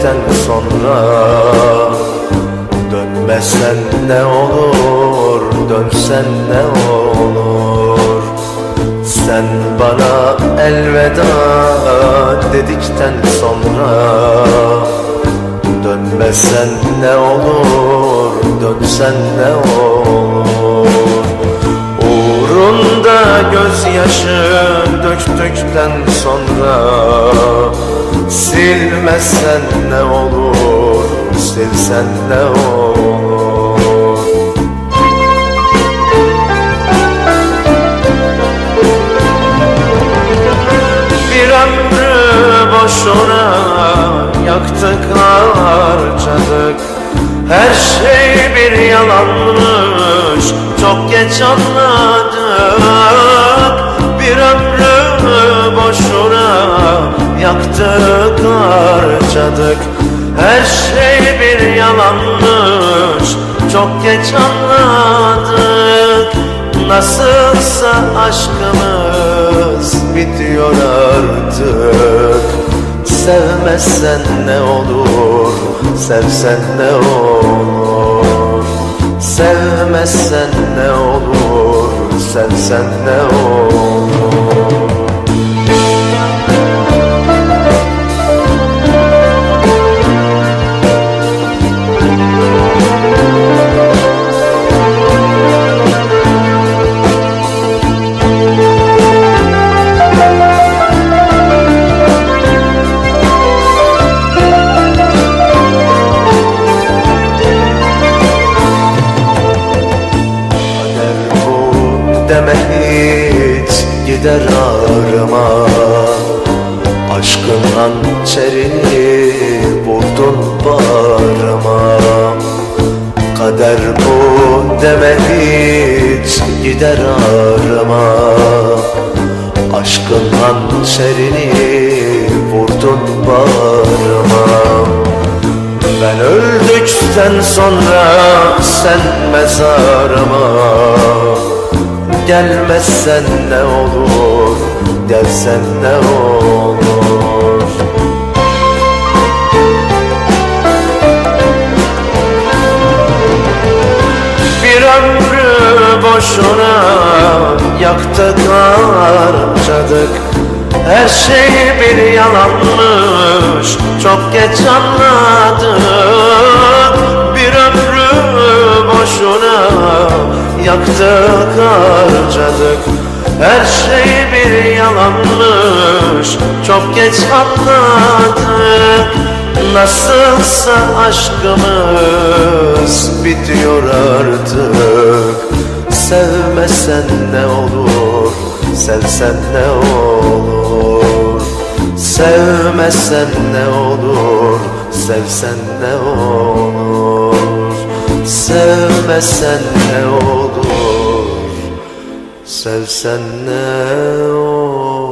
dedikten sonra Dönmesen ne olur, dönsen ne olur? Sen bana elveda dedikten sonra Dönmesen ne olur, dönsen ne olur? Uğrunda gözyaşı döktükten sonra Silmesen ne olur, silsen ne olur? Bir ömrü boşuna yaktık harcadık Her şey bir yalanmış çok geç anladık yaktık harcadık. Her şey bir yalanmış çok geç anladık. Nasılsa aşkımız bitiyor artık. Sevmezsen ne olur, sevsen ne olur? Sevmezsen ne olur, sevsen ne olur gider ağrıma. Aşkın hançerini vurdun bağrıma. Kader bu deme hiç gider ağrıma. Aşkın hançerini vurdun bağrıma. Ben öldükten sonra sen mezarıma Gelmezsen ne olur, gelsen ne olur? Bir ömrü boşuna yaktık harcadık Her şey bir yalanmış çok geç anladık Bir ömrü boşuna yaktık harcadık Her şey bir yalanmış. Çok geç anladık. Nasılsa aşkımız bitiyor artık. Sevmesen ne olur, sevsen ne olur? Sevmesen ne olur, sevsen ne olur Sevmesen ne olur? Sevsen ne olur